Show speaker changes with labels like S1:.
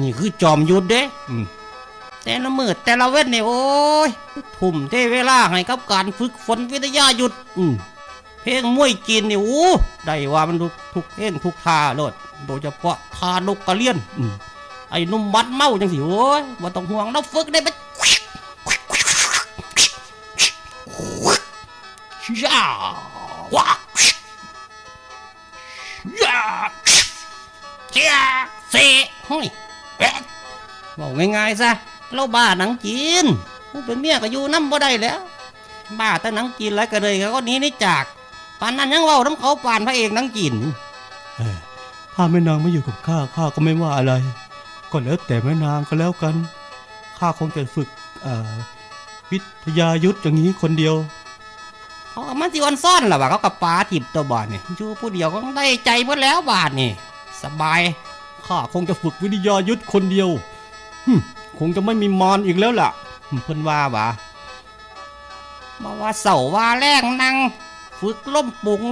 S1: นี่คือจอมยุทธเด้แต่ละมือแต่ละเว้นเนี่ยโอ้ยทุ่มเทเวลาให้กับการฝึกฝนวิทยายุทธอืมเพลงมวยจีนเนี่ยโอ้ได้ว่ามันทุกทุกเพลงทุกท่าโลดโดยเฉพาะท่านกกระเลียนอืมไอ้หนุ่มบัดเมาจังสิโอ้ยบ่ต้องห่วงเราฝึกได้ไปย่าว้าย่าเจ้าเสเฮ้อะ บอกง่ายๆซะเราบ้าหนังจีนผู้เป็นเมียก็อยู่น้ำบ่ได้แล้ว บ้าแต่หนังจีนแล้วก็เลยเขาก็หนี้นี่จากปานนั้นยังเว้าน้ำเขาปานพระเอกหนังจีน
S2: เอ้ยถ้าแม่นางไม่อยู่กับข้าข้าก็ไม่ว่าอะไร ก็แล้วแต่แม่นางก็แล้วกันข้าคงจะฝึกเอ่อวิทยายุทธอย่างนี้คนเดียว
S1: เขาก็มันสิวันซ่อนล่ะว่าเขากับปลาทิบตัวบาทนี่อยู่ผู้เดียวก็ได้ใจหมดแล้วบาทนี่ สบาย
S2: ข้าคงจะฝึกวิทยายุทธคนเดียวคงจะไม่มีมอนอีกแล้วล่ะ
S1: เพิ่นว่าวะมาว่าเสาว่าแรงนั่งฝึกล่มปุง